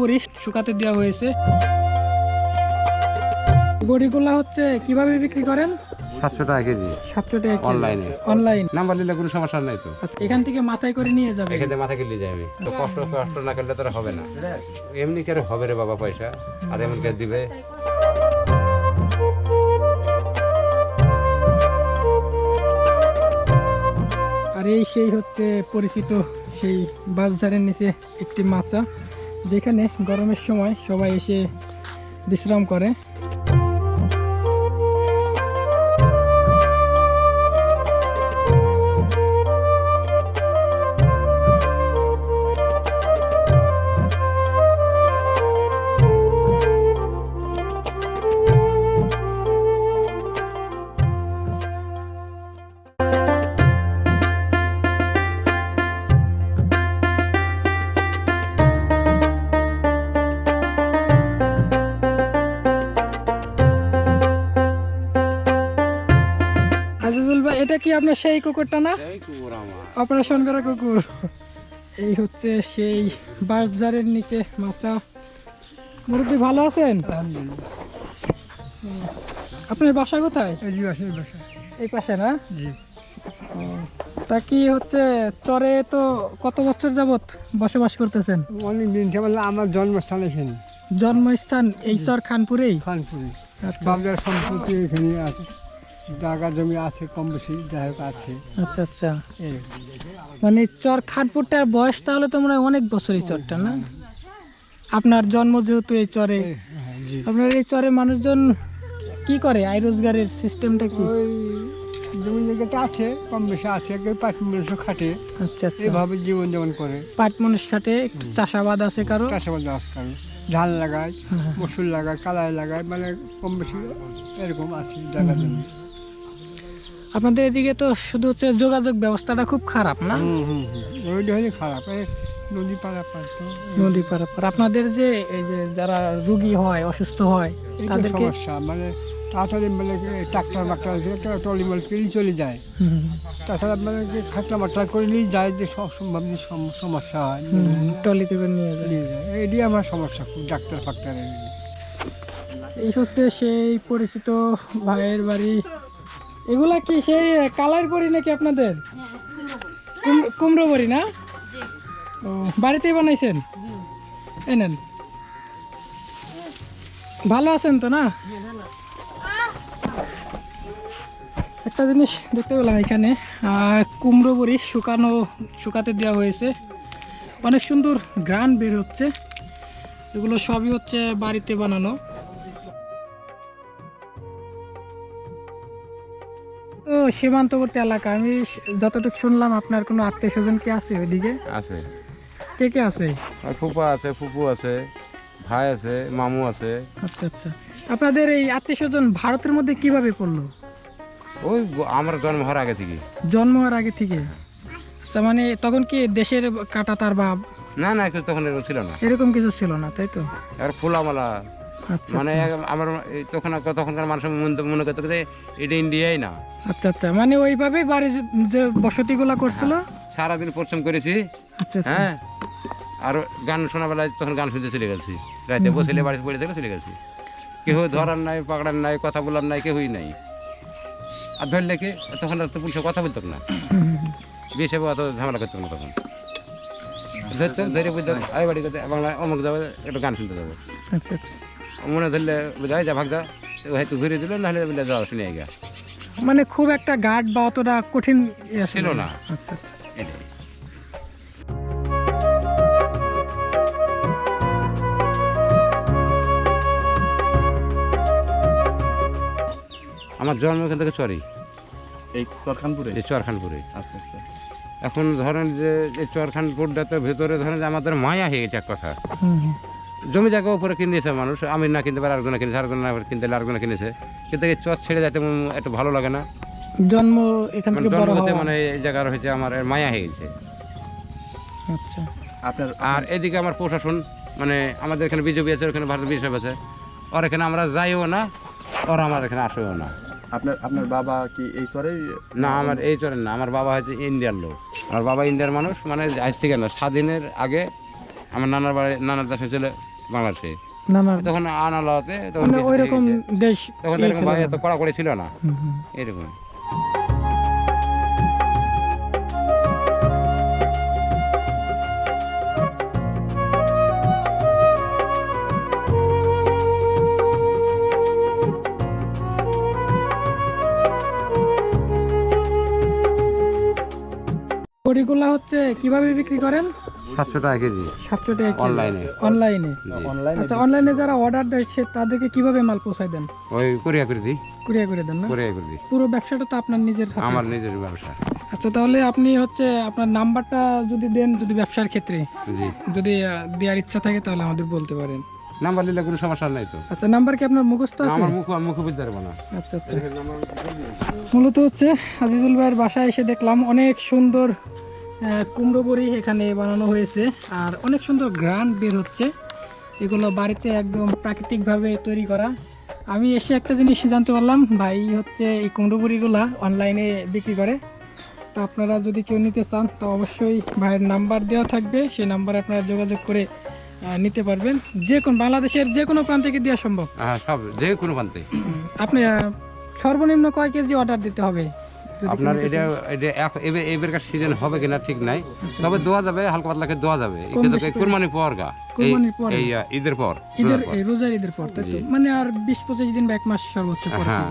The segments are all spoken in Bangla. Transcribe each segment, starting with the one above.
বড়ি শুকাতে দেওয়া হয়েছে। বড়িগুলা হচ্ছে কীভাবে বিক্রি করেন? সাতশো টাকা কেজি। সাতশো টাকা অনলাইনে অনলাইন নাম্বার নিলে কোনো সমস্যা নাই তো। আচ্ছা এখান থেকে মাথায় করে নিয়ে যাবে। এখানে মাথা কিনলে যাই আমি তো কষ্ট কষ্ট না করলে তো হবে না। এমনি করে হবে রে বাবা পয়সা। আর এমন কে দিবে। আর এই সেই হচ্ছে পরিচিত সেই বাসঝাড়ের নিচে একটি মাচা। যেখানে গরমের সময় সবাই এসে বিশ্রাম করে। কি আপনার সেই কুকুরটা না? অপারেশন করা কুকুর। এই হচ্ছে সেই বাসঝাড়ের নিচে মাচা মুরব্বী ভালো আছেন? আপনার বাসা কোথায়? জি বাসা বাসা এই পাশে না? জি। তা কি হচ্ছে চরে তো কত বছর যাবত বসবাস করতেছেন? অনেক দিন বললাম আমার জন্মস্থান এখানে। জন্মস্থান এই চর খানপুরেই? খানপুরে। আচ্ছা। বাবদার সম্পত্তি এখানে আছে। জায়গা জমি আছে কম বেশি যাই হোক আছে। আচ্ছা আচ্ছা। মানে চর খাটপুরটার বয়স তাহলে তো মনে হয় অনেক বছর এই চরটা না? আপনার জন্ম যেহেতু এই চরে হ্যাঁ, আপনার এই চরে মানুষজন কি করে? আয় রোজগারের সিস্টেমটা কি? জমি জায়গাটা আছে কম বেশি আছে পাঁচ মানুষ খাটে। আচ্ছা আচ্ছা। এভাবে জীবন যাপন করে। পাট মানুষ খাটে একটু চাষাবাদ আছে কারও? চাষাবাদ চাষ করে। ধান লাগায় হ্যাঁ। মসুর লাগায় কালাই লাগায় মানে কম বেশি এরকম আছে জায়গা জমি। আপনাদের এদিকে তো শুধু হচ্ছে যোগাযোগ ব্যবস্থাটা খুব খারাপ না? হুম হুম হুম। ওইটা হলে খারাপ। নদী পাড়া পার তো। নদী পারাপার। আপনাদের যে এই যে যারা রুগী হয় অসুস্থ হয় তাদেরকে সমস্যা মানে তাড়াতাড়ি মানে ট্রাক্টর মাক্টার একটা টলিমল পেরিয়ে চলে যায়। তাছাড়া মানে যে খাটলা মাটলা করলেই যায় যে সব সম্ভব সম- সমস্যা হয়। ট্রলিতে করে নিয়ে যায়। নিয়ে যায়। এটি আমার সমস্যা খুব ডাক্তার ফাক্তারের। এই হচ্ছে সেই পরিচিত ভাইয়ের বাড়ি। এগুলা কি সেই কালার বড়ি নাকি আপনাদের? কুমড়ো বড়ি না? ও, বাড়িতেই বানাইছেন? এই নেন। ভালো আছেন তো না? একটা জিনিস দেখতে পেলাম এখানে কুমড়ো বড়ি শুকানো, শুকাতে দেওয়া হয়েছে। অনেক সুন্দর গ্রান বের হচ্ছে। এগুলো সবই হচ্ছে বাড়িতে বানানো। সীমান্তবর্তী এলাকা আমি যতটুকু শুনলাম আপনার কোনো আত্মীয় স্বজন কি আছে ওইদিকে? আছে। কে কে আছে? আর ফুপা আছে ফুপু আছে ভাই আছে মামু আছে। আচ্ছা আচ্ছা। আপনাদের এই আত্মীয় স্বজন ভারতের মধ্যে কীভাবে পড়ল? ওই আমার জন্ম হওয়ার আগে থেকে। জন্ম হওয়ার আগে থেকে? আচ্ছা মানে তখন কি দেশের কাটা তার বা না না কিছু তখন এরকম ছিল না। এরকম কিছু ছিল না তাই তো? আর ফুলামালা মানে আমার তখন তখনকার মানুষ মনে- মনে করতে যে এটা ইন্ডিয়াই না। আচ্ছা আচ্ছা। মানে ওইভাবে বাড়ি যে- বসতিগুলা করছিল? সারাদিন পরিশ্রম করেছি। আচ্ছা আচ্ছা। হ্যাঁ আর গান শোনা বেলায় তখন গান শুনতে চলে গেছি। রাতে বসলে বাড়িতে পড়ে থেকে চলে গেছি। কেউ ধরার নাই পাকড়ার নাই কথা বলার নাই কেউই নাই। আর ধরলে কি তখন আর তো পুলিশে কথা বলতো না। সাহেব অত ঝামেলা করতো না তখন। ধরতো ধরে বুঝতে আই বাড়ি করতে বাংলা অমুক যাবে একটু গান শুনতে যাবে। আচ্ছা আচ্ছা। মনে ধরলে বুঝাই যা ভাগ যা। হয়তো ঘুরে দিল নাহলে যাওয়া শুনে গা মানে খুব একটা গার্ড বা অতটা কঠিন ইয়ে ছিল না। আচ্ছা আচ্ছা। আমার জন্ম এখান থেকে চরি এই চরখানপুরে? এই চরখানপুরে। আচ্ছা আচ্ছা। এখন ধরেন যে এই চরখানপুরটাতে ভেতরে ধরেন যে আমাদের মায়া হয়ে গেছে এক কথা। জমি জায়গা উপরে কিনেছে মানুষ। আমি না কিনতে পারি আরেকজনে কিনেছে আরেকজন না কিনতে আরেকজনে কিনেছে। কিন্তু এই চর ছেড়ে যাতে একটু ভালো লাগে না। জন্ম এখান মানে থেকে বড় হতে মানে এই জায়গার হয়েছে আমার মায়া হয়ে গেছে। আচ্ছা। আপনার আর এদিকে আমার প্রশাসন মানে আমাদের এখানে বিজেপি আছে ওখানে ভারত বিজেপি আছে। ওর এখানে আমরা যাইও না ওরা আমার এখানে আসেও না। আপনার আপনার বাবা কি এই করে না আমার এই চলেন না আমার বাবা হচ্ছে ইন্ডিয়ার লোক। আমার বাবা ইন্ডিয়ার মানুষ মানে আজ থেকে না স্বাধীনের আগে আমার নানার বাড়ি নানার দেশে ছিল বাংলাদেশে। তখন আনালাতে তখন মানে ওই রকম দেশ তখন ইয়ে এরকম। এত কড়া করে ছিল না। এরকম। কীভাবে বিক্রি করেন? সাতশো টাকা কেজি। সাতশো টাকা অনলাইনে অনলাইনে আচ্ছা অনলাইনে যারা অর্ডার দেয় সে তাদেরকে কীভাবে মাল পৌঁছায় দেন? ওই কোরিয়া করে দিই। কুরিয়া করে দেন না? কোরিয়া করে দিই। পুরো ব্যবসাটা তো আপনার নিজের হাতে আমার নিজের ব্যবসা। আচ্ছা তাহলে আপনি হচ্ছে আপনার নাম্বারটা যদি দেন যদি ব্যবসার ক্ষেত্রে জি। যদি দেওয়ার ইচ্ছা থাকে তাহলে আমাদের বলতে পারেন। নাম্বার নিলে কোনো সমস্যা নাই তো। আচ্ছা নাম্বার কি আপনার মুখস্থ আছে? আমার মুখ মুখ বুঝতে পারব না আচ্ছা আচ্ছা। মূলত হচ্ছে আজিজুল ভাইয়ের বাসায় এসে দেখলাম অনেক সুন্দর কুমড়ো বড়ি এখানে বানানো হয়েছে। আর অনেক সুন্দর গ্রান বের হচ্ছে। এগুলো বাড়িতে একদম প্রাকৃতিকভাবে তৈরি করা। আমি এসে একটা জিনিস জানতে পারলাম ভাই হচ্ছে এই কুমড়ো বড়িগুলা অনলাইনে বিক্রি করে। তো আপনারা যদি কেউ নিতে চান তো অবশ্যই ভাইয়ের নাম্বার দেওয়া থাকবে। সেই নাম্বারে আপনারা যোগাযোগ করে নিতে পারবেন। যে কোন বাংলাদেশের যে কোনো প্রান্ত থেকে দেওয়া সম্ভব? হ্যাঁ সব যে কোনো প্রান্তে। আপনি সর্বনিম্ন কয় কেজি অর্ডার দিতে হবে? আপনার এটা এটা এবার এবারকার সিজন হবে কিনা ঠিক নাই। তবে দোয়া যাবে হালকা পাতলাকে দোয়া যাবে। কম কিন্তু বেশি করে। কুরবানি পর গা। এই ঈদের পর ঈদের রোজার ঈদের পর তাই তো? মানে আর বিশ পঁচিশ দিন বা এক মাস সর্বোচ্চ পর হ্যাঁ।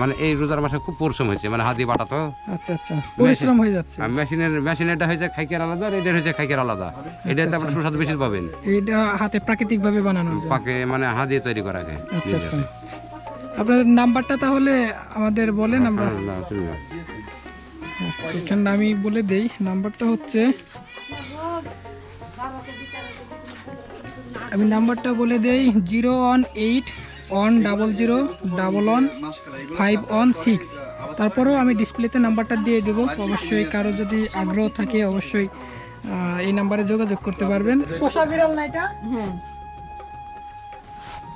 মানে এই রোজার মাসে খুব পরিশ্রম হয়েছে মানে হাতি বাটা তো। আচ্ছা আচ্ছা। পরিশ্রম হয়ে যাচ্ছে। আর মেশিনের মেশিনেরটা হয়েছে খাইকের আলাদা আর এটার হয়েছে খাইকের আলাদা। এটা তো আপনার সুস্বাদু বেশি পাবেন। এটা হাতে প্রাকৃতিক ভাবে বানানো পাকে মানে হাত তৈরি করা যায়। আচ্ছা আচ্ছা। আপনার নাম্বারটা তাহলে আমাদের বলেন আমরা। এখানে আমি বলে দেই নাম্বারটা হচ্ছে আমি নাম্বারটা বলে দেই zero one eight one double zero double one five one six. তারপরেও আমি ডিসপ্লেতে নাম্বারটা দিয়ে দেবো। অবশ্যই কারও যদি আগ্রহ থাকে অবশ্যই এই নাম্বারে যোগাযোগ করতে পারবেন। পোষা বিড়াল না এটা?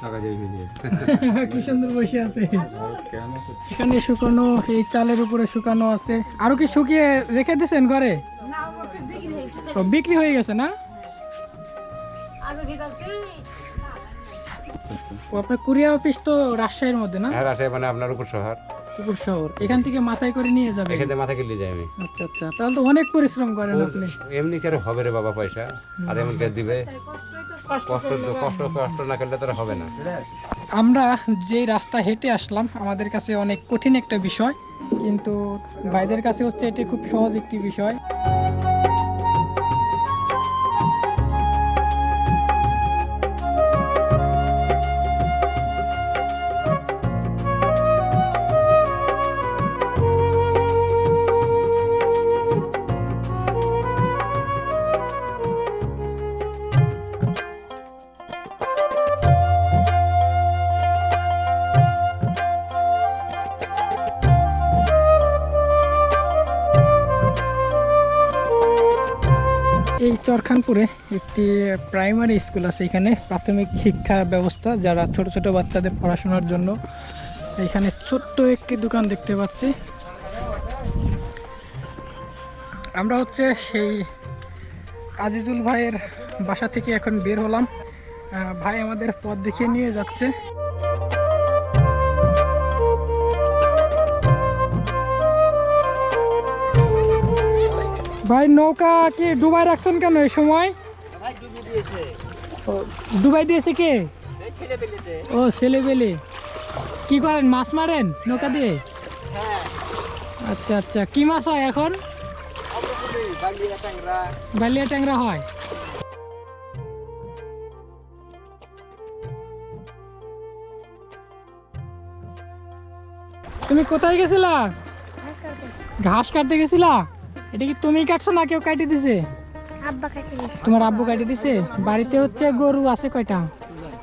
কি সুন্দর বসে আছে। এখানে শুকানো এই চালের উপরে শুকানো আছে। আরও কি শুকিয়ে রেখে দিয়েছেন ঘরে? বিক্রি হয়ে গেছে না? ও আপনার কুরিয়া অফিস তো রাজশাহীর মধ্যে না? রাজশাহী মানে আপনার উপর শহর। কুকুর শহর। এখান থেকে মাথায় করে নিয়ে যাবে। এখানে মাথা কিনলে যাই আমি আচ্ছা আচ্ছা। তাহলে তো অনেক পরিশ্রম করেন আপনি। এমনি করে হবে রে বাবা পয়সা? আর এমন কে দিবে? কষ্ট তো কষ্ট কষ্ট না করলে তো হবে না। আমরা যে রাস্তা হেঁটে আসলাম আমাদের কাছে অনেক কঠিন একটা বিষয় কিন্তু ভাইদের কাছে হচ্ছে এটি খুব সহজ একটি বিষয়। চরখানপুরে একটি প্রাইমারি স্কুল আছে এখানে, প্রাথমিক শিক্ষা ব্যবস্থা, যারা ছোট ছোট বাচ্চাদের পড়াশোনার জন্য। এখানে ছোট্ট একটি দোকান দেখতে পাচ্ছি। আমরা হচ্ছে সেই আজিজুল ভাইয়ের বাসা থেকে এখন বের হলাম। ভাই আমাদের পথ দেখিয়ে নিয়ে যাচ্ছে। ভাই নৌকা কি ডুবাই রাখছেন কেন এই সময়? ও, ডুবাই দিয়েছে কে? ও ছেলে পেলে কি করেন মাছ মারেন নৌকা দিয়ে? আচ্ছা আচ্ছা। কি মাছ হয় এখন? বালিয়া ট্যাংরা। হয়। তুমি কোথায় গেছিলা? ঘাস কাটতে গেছিলা? এটা কি তুমি কাটছো না কেউ কাটি দিছে? আব্বা কাটে দিয়েছে তোমার আব্বু কাটি দিছে? বাড়িতে হচ্ছে গরু আছে কয়টা?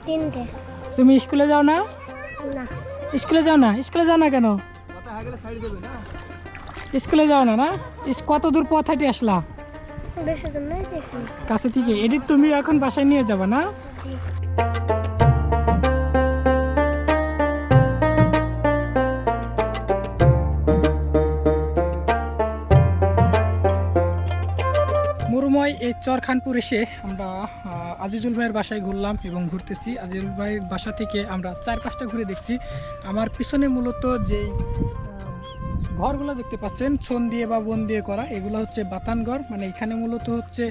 তিনটে। তুমি স্কুলে যাও না? না। স্কুলে যাও না? স্কুলে যাও না কেন? স্কুলে যাও না না? ইস- কত দূর পথ হাঁটে আসলা? কাছে থেকে। এডিট তুমি এখন বাসায় নিয়ে যাবা না? এই চরখানপুর এসে আমরা আজিজুল ভাইয়ের বাসায় ঘুরলাম এবং ঘুরতেছি। আজিজুল ভাইয়ের বাসা থেকে আমরা চার পাঁচটা ঘুরে দেখছি। আমার পিছনে মূলত যেই ঘরগুলো দেখতে পাচ্ছেন ছন দিয়ে বা বন দিয়ে করা, এগুলো হচ্ছে বাতানঘর মানে এখানে মূলত হচ্ছে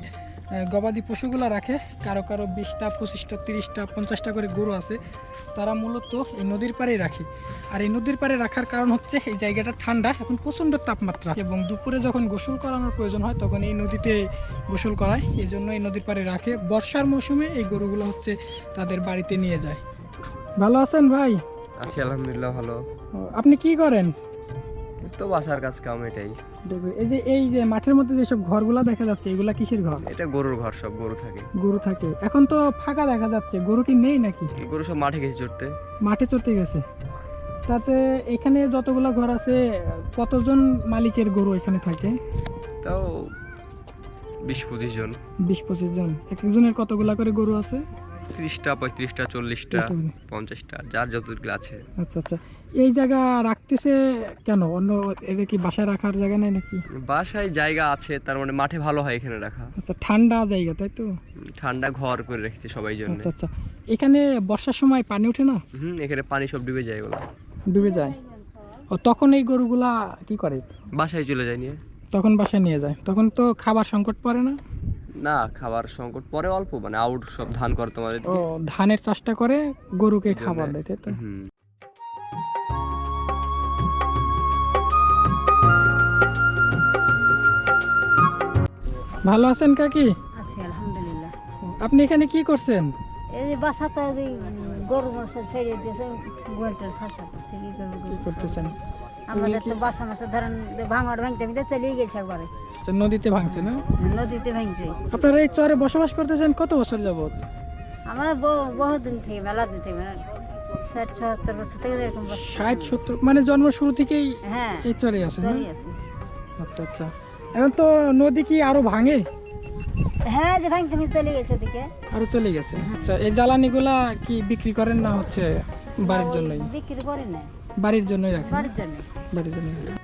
গবাদি পশুগুলো রাখে। কারও কারও বিশটা পঁচিশটা তিরিশটা পঞ্চাশটা করে গরু আছে। তারা মূলত এই নদীর পাড়েই রাখে। আর এই নদীর পাড়ে রাখার কারণ হচ্ছে এই জায়গাটা ঠান্ডা এখন প্রচণ্ড তাপমাত্রা। এবং দুপুরে যখন গোসল করানোর প্রয়োজন হয় তখন এই নদীতে গোসল করায়। এই জন্য এই নদীর পাড়ে রাখে। বর্ষার মৌসুমে এই গরুগুলো হচ্ছে তাদের বাড়িতে নিয়ে যায়। ভালো আছেন ভাই? আছি আলহামদুলিল্লাহ ভালো। আপনি কি করেন? তো বাসার কাজ কাম এটাই। দেখো এই যে এই যে মাঠের মধ্যে যেসব ঘরগুলা দেখা যাচ্ছে এগুলা কিসের ঘর? এটা গরুর ঘর সব গরু থাকে। গরু থাকে। এখন তো ফাঁকা দেখা যাচ্ছে গরু কি নেই নাকি? গরু সব মাঠে গেছে চড়তে। মাঠে চড়তে গেছে। তাতে এখানে যতগুলা ঘর আছে কতজন মালিকের গরু এখানে থাকে? তাও বিশ পঁচিশ জন। বিশ পঁচিশ জন। এক একজনের কতগুলা করে গরু আছে? ত্রিশটা পঁয়ত্রিশটা চল্লিশটা পঞ্চাশটা যার যতগুলো আছে। আচ্ছা আচ্ছা। এই জায়গা রাখতেছে কেন? অন্য এদের কি বাসায় রাখার জায়গা নেই নাকি? বাসায় জায়গা আছে তার মানে মাঠে ভালো হয় এখানে রাখা। আচ্ছা ঠান্ডা জায়গা তাই তো? ঠান্ডা ঘর করে রেখেছে সবাই জন্য। আচ্ছা আচ্ছা। এখানে বর্ষার সময় পানি ওঠে না? হুম এখানে পানি সব ডুবে যায় এগুলো ডুবে যায়। ও তখন এই গরুগুলা কি করে? বাসায় চলে যায় নিয়ে। তখন বাসায় নিয়ে যায়। তখন তো খাবার সংকট পড়ে না? না খাবার সংকট পরে অল্প মানে আউট সব ধান করে তোমাদের ও ধানের চাষটা করে গরুকে খাবার দেয় তাই তো? ভালো আছেন কাকি? আছি আলহামদুলিল্লাহ। আপনি এখানে কি করছেন? এই যে বাসাতে গরু মাসে ছেড়ে দিয়েছে গোয়ালটার ফাঁসা করছে কি করতেছেন? আমাদের তো বাসা মাসে ধরেন ভাঙার ভাঙতে ভাঙতে চলেই গেছে একবারে। আচ্ছা, নদীতে ভাঙছে না? নদীতে ভাঙছে। আপনারা এই চরে বসবাস করতেছেন কত বছর যাবত আমরা বহু- বহুদিন থেকে মেলা দিন থেকে মানে ষাট ছহাত্তর বছর থেকে এরকম ষাট সত্তর মানে জন্ম শুরু থেকেই হ্যাঁ এই চরে আছে। আচ্ছা আচ্ছা। এখন তো নদী কি আরও ভাঙে? হ্যাঁ যে ভাঙতে ভাঙতে চলে গেছে ওদিকে। আরও চলে গেছে। আচ্ছা এই জ্বালানিগুলা কি বিক্রি করেন না হচ্ছে বাড়ির জন্যই? বিক্রি করে না বাড়ির জন্যই রাখেন। বাড়ির জন্য। বাড়ির রাখেন।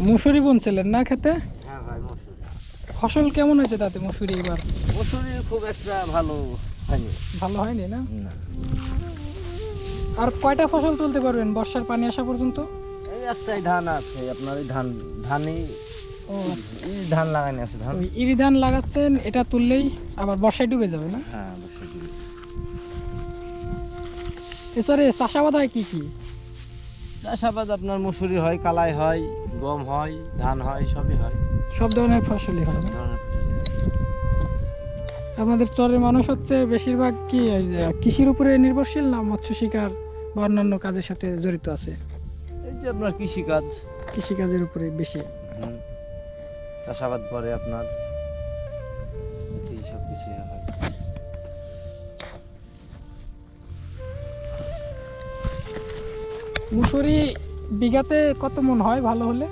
মুসুরি বুনছিলেন না খেতে? ফসল কেমন হয়েছে তাতে মুসুরি এবার? বছরে খুব একটা ভালো হয়নি। ভালো হয়নি না। আর কয়টা ফসল তুলতে পারবেন বর্ষার পানি আসা পর্যন্ত? এই একটাই ধান আছে আপনার এই ধান ধানই ও ধান লাগানি আছে ধান। ওই ইরি ধান লাগাচ্ছেন এটা তুললেই আবার বর্ষায় ডুবে যাবে না? হ্যাঁ বছর এছাড়া চাষাবাদ হয় কি কি? চাষাবাদ আপনার মুসুরি হয় কালাই হয় গম হয় ধান হয় সবই হয়। সব ধরনের ফসলই হয় না? ধরনের ফসলই হয়। আমাদের চরের মানুষ হচ্ছে বেশিরভাগ কি কৃষির উপরে নির্ভরশীল না মৎস্য শিকার বা অন্যান্য কাজের সাথে জড়িত আছে? এই যে আপনার কৃষিকাজ। কৃষিকাজের উপরে বেশি। চাষাবাদ করে আপনার। এই সব কিছু হয়। মুসুরি বিঘাতে কত মন হয় ভালো হলে?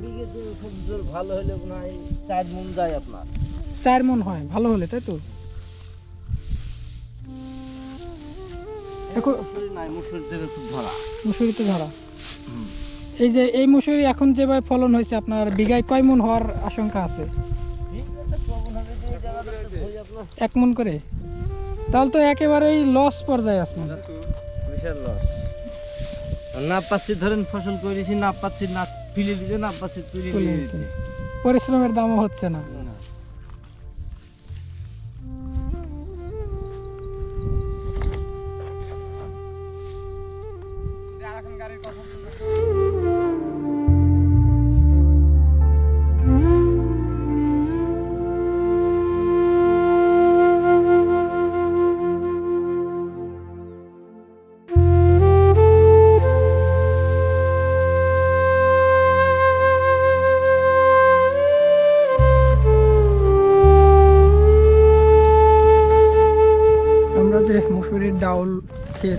বিঘেতে খুব জোর ভালো হলে মনে হয় চার মন যায় আপনার। চার মন হয় ভালো হলে তাই তো? এখন মুসুরিতে ধরা। এই যে এই মুসুরি এখন যেভাবে ফলন হয়েছে আপনার বিঘায় কয় মন হওয়ার আশঙ্কা আছে? এক মন করে? তাহলে তো একেবারেই লস পর্যায়ে আছে। বিশাল লস না পাচ্ছি ধরেন ফসল করেছি না পাচ্ছি না ফিলে দিতে না পাচ্ছি তুলে। পরিশ্রমের দামও হচ্ছে না।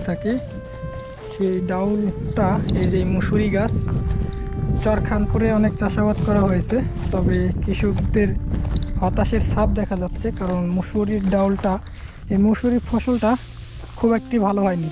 থাকি। সেই ডাউলটা, এই যে মুসুরি গাছ, চরখানপুরে অনেক চাষাবাদ করা হয়েছে। তবে কৃষকদের হতাশের ছাপ দেখা যাচ্ছে, কারণ মুসুরির ডাউলটা, এই মুসুরির ফসলটা খুব একটি ভালো হয়নি।